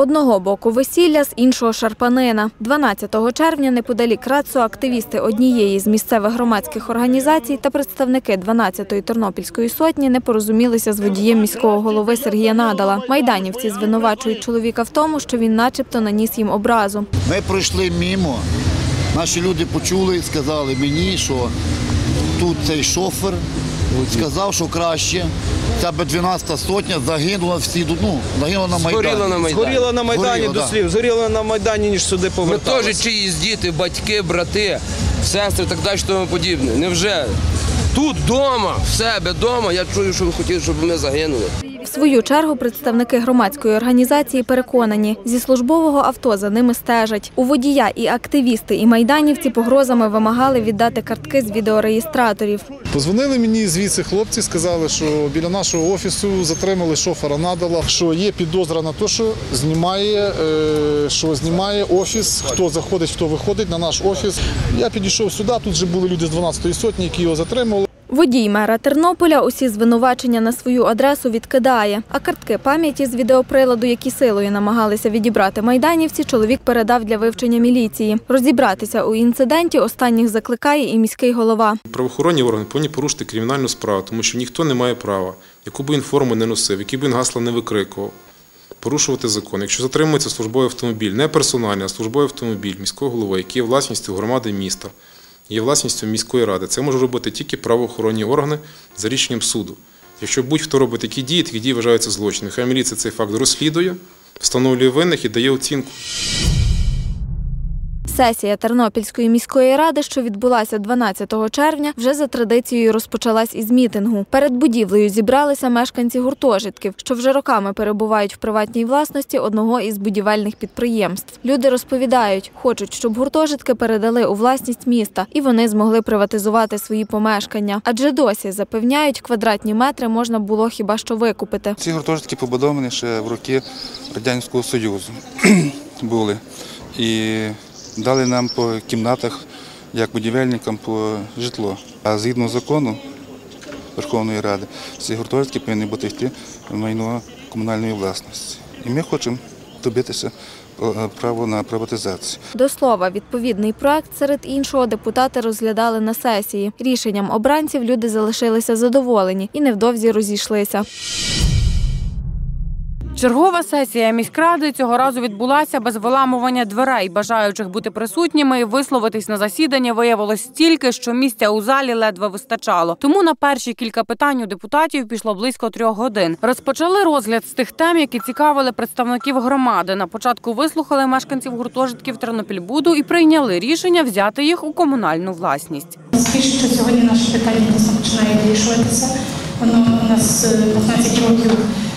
Одного боку весілля, з іншого шарпанина. 12 червня неподалік Рацу активісти однієї з місцевих громадських організацій та представники 12-ї Тернопільської сотні не порозумілися з водієм міського голови Сергія Надала. Майданівці звинувачують чоловіка в тому, що він начебто наніс їм образу. Ми пройшли мимо. Наші люди почули і сказали мені, що тут цей шофер сказав, що краще. Ця б 12 сотня загинула всі, ну, загинула на Майдані. Згоріла на Майдані. Згоріла на Майдані Згоріла, до да. слів, згоріла на Майдані, ніж сюди Ми теж чиїсь діти, батьки, брати, сестри, так далі, тому подібне. Невже тут вдома, в себе вдома, я чую, що ви хотіли, щоб ми загинули. Свою чергу представники громадської організації переконані, зі службового авто за ними стежать. У водія і активісти, і майданівці погрозами вимагали віддати картки з відеореєстраторів. Позвонили мені звідси хлопці, сказали, що біля нашого офісу затримали шофера надала, що є підозра на те, що знімає, е, що знімає офіс, хто заходить, хто виходить на наш офіс. Я підійшов сюди, тут вже були люди з 12-ї сотні, які його затримали. Водій мера Тернополя усі звинувачення на свою адресу відкидає. А картки пам'яті з відеоприладу, які силою намагалися відібрати майданівці, чоловік передав для вивчення міліції. Розібратися у інциденті останніх закликає і міський голова. Правоохоронні органи повинні порушити кримінальну справу, тому що ніхто не має права, яку би він форму не носив, які б він гасла не викрикував, порушувати закон. Якщо затримується службовий автомобіль, не персональний, а службовий автомобіль міського голови, який є власністю громади міста, є власністю міської ради, це може робити тільки правоохоронні органи за рішенням суду. Якщо будь-хто робить такі дії, такі дії вважаються злочинами. Хай міліція цей факт розслідує, встановлює винних і дає оцінку. Сесія Тернопільської міської ради, що відбулася 12 червня, вже за традицією розпочалась із мітингу. Перед будівлею зібралися мешканці гуртожитків, що вже роками перебувають в приватній власності одного із будівельних підприємств. Люди розповідають, хочуть, щоб гуртожитки передали у власність міста, і вони змогли приватизувати свої помешкання. Адже досі запевняють, квадратні метри можна було хіба що викупити. Ці гуртожитки побудовані ще в роки Радянського Союзу були. І дали нам по кімнатах, як будівельникам, по житло. А згідно закону Верховної Ради, ці гуртожитки повинні бути йти в майно комунальної власності. І ми хочемо добитися е, право на приватизацію. До слова, відповідний проект серед іншого депутати розглядали на сесії. Рішенням обранців люди залишилися задоволені і невдовзі розійшлися. Чергова сесія міськради цього разу відбулася без виламування дверей. Бажаючих бути присутніми і висловитись на засіданні виявилось стільки, що місця у залі ледве вистачало. Тому на перші кілька питань у депутатів пішло близько трьох годин. Розпочали розгляд з тих тем, які цікавили представників громади. На початку вислухали мешканців гуртожитків Тернопільбуду і прийняли рішення взяти їх у комунальну власність. Що сьогодні наше питання починає вирішуватися. Воно у нас е, 15 років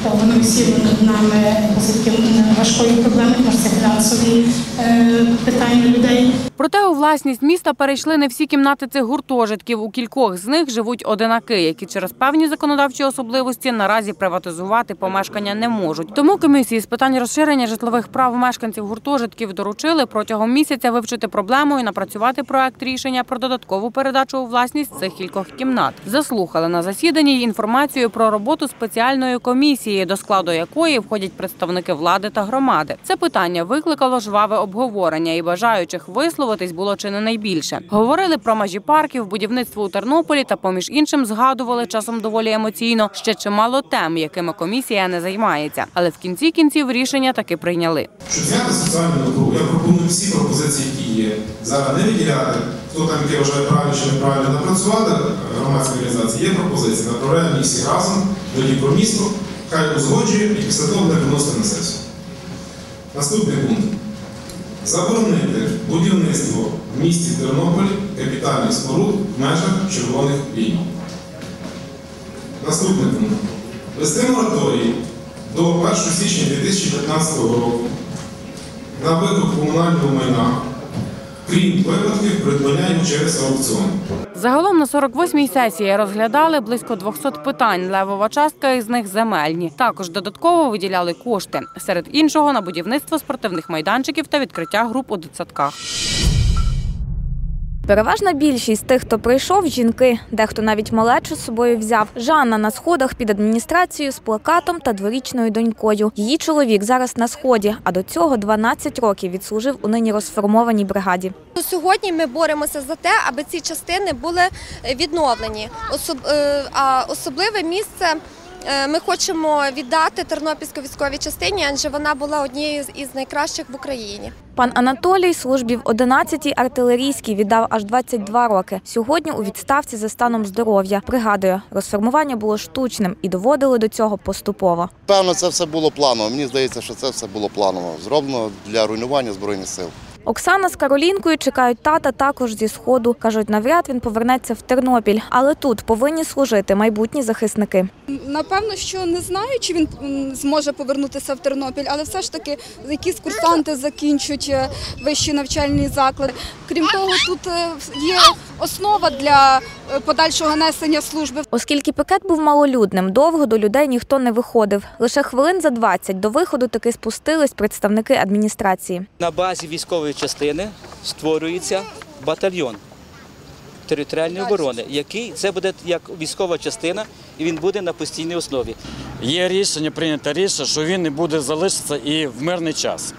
е, воно висіло над нами таким, е, важкою проблемою, тому це фінансові е, питання людей. Проте у власність міста перейшли не всі кімнати цих гуртожитків. У кількох з них живуть одинаки, які через певні законодавчі особливості наразі приватизувати помешкання не можуть. Тому комісії з питань розширення житлових прав мешканців гуртожитків доручили протягом місяця вивчити проблему і напрацювати проект рішення про додаткову передачу у власність цих кількох кімнат. Заслухали на засіданні інформацію про роботу спеціальної комісії, до складу якої входять представники влади та громади. Це питання викликало жваве обговорення і бажаючих висловитись було чи не найбільше. Говорили про межі парків, будівництво у Тернополі та, поміж іншим, згадували часом доволі емоційно ще чимало тем, якими комісія не займається. Але в кінці кінців рішення таки прийняли. Щоб зняти соціальну напругу, я пропоную всі пропозиції, які є. Зараз не виділяти, хто там яке вважає правильно чи неправильно напрацювати громадські організації. Є пропозиції, направляємо їх всі разом, тоді про місто, хай узгоджує і після того не виносити на сесію. Наступний пункт. Заборонити будівництво в місті Тернополі капітальних споруд в межах червоних ліній. Наступний пункт. Вести мораторій до 1 січня 2015 року на викуп комунального майна, крім випадків придбання через аукціон. Загалом на 48-й сесії розглядали близько 200 питань. Левова частка із них земельні. Також додатково виділяли кошти. Серед іншого на будівництво спортивних майданчиків та відкриття груп у дитсадках. Переважна більшість тих, хто прийшов, жінки. Дехто навіть малечу з собою взяв. Жанна на сходах під адміністрацією з плакатом та дворічною донькою. Її чоловік зараз на сході, а до цього 12 років відслужив у нині розформованій бригаді. Сьогодні ми боремося за те, аби ці частини були відновлені. Особ... е, А особливе місце ми хочемо віддати Тернопільській військовій частині, адже вона була однією з- із найкращих в Україні. Пан Анатолій службі в 11-й артилерійській віддав аж 22 роки. Сьогодні у відставці за станом здоров'я. Пригадує, розформування було штучним і доводили до цього поступово. Певно, це все було планово. Мені здається, що це все було планово зроблено для руйнування збройних сил. Оксана з Каролінкою чекають тата також зі сходу. кажуть, навряд він повернеться в Тернопіль, але тут повинні служити майбутні захисники. Напевно, що не знаю, чи він зможе повернутися в Тернопіль, але все ж таки якісь курсанти закінчують е, вищі навчальні заклади. Крім того, тут е, є основа для е, подальшого несення служби. Оскільки пікет був малолюдним, довго до людей ніхто не виходив. Лише хвилин за 20 до виходу таки спустились представники адміністрації. На базі військової частини створюється батальйон територіальної оборони, який це буде як військова частина, і він буде на постійній основі. Є рішення, прийнято рішення, що він не буде залишитися і в мирний час.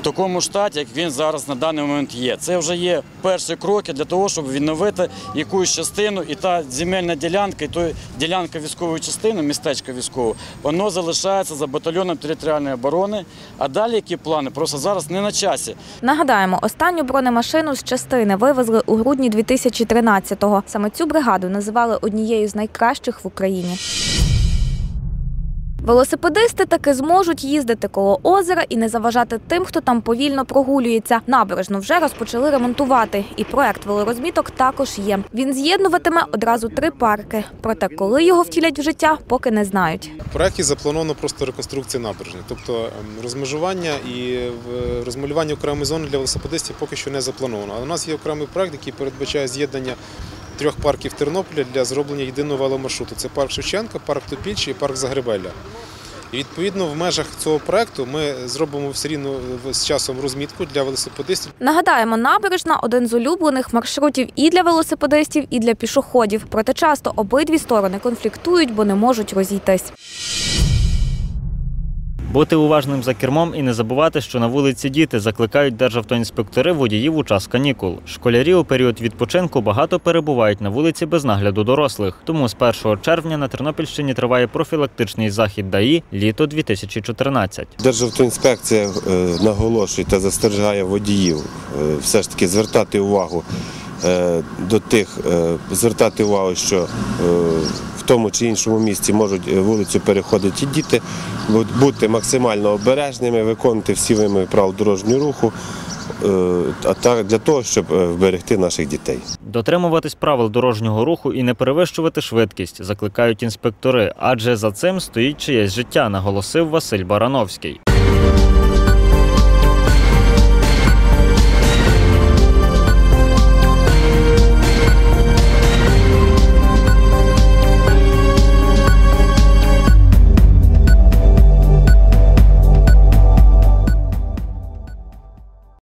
В такому штаті, як він зараз на даний момент є. Це вже є перші кроки для того, щоб відновити якусь частину, і та земельна ділянка, і та ділянка військової частини, містечка військового, воно залишається за батальйоном територіальної оборони. А далі які плани? Просто зараз не на часі. Нагадаємо, останню бронемашину з частини вивезли у грудні 2013-го. Саме цю бригаду називали однією з найкращих в Україні. Велосипедисти таки зможуть їздити коло озера і не заважати тим, хто там повільно прогулюється. Набережну вже розпочали ремонтувати, і проект велорозміток також є. Він з'єднуватиме одразу три парки. Проте, коли його втілять в життя, поки не знають. В заплановано просто реконструкція набережної, тобто ем, розмежування і розмалювання окремої зони для велосипедистів поки що не заплановано. Але у нас є окремий проєкт, який передбачає з'єднання трьох парків Тернополя для зроблення єдиного веломаршруту. Це парк Шевченка, парк Топільчі і парк Загребелля. І відповідно в межах цього проекту ми зробимо все рівно з часом розмітку для велосипедистів. Нагадаємо, набережна один з улюблених маршрутів і для велосипедистів, і для пішоходів. Проте часто обидві сторони конфліктують, бо не можуть розійтись. Бути уважним за кермом і не забувати, що на вулиці діти закликають державтоінспектори водіїв у час канікул. Школярі у період відпочинку багато перебувають на вулиці без нагляду дорослих. Тому з 1 червня на Тернопільщині триває профілактичний захід ДАІ літо 2014. Державтоінспекція е, наголошує та застерігає водіїв е, все ж таки звертати увагу до тих, е, звертати увагу, що е, в тому чи іншому місці можуть е, вулицю переходити діти, бути максимально обережними, виконувати всі вимоги правил дорожнього руху, е, а так для того, щоб е, вберегти наших дітей. Дотримуватись правил дорожнього руху і не перевищувати швидкість закликають інспектори, адже за цим стоїть чиєсь життя, наголосив Василь Барановський.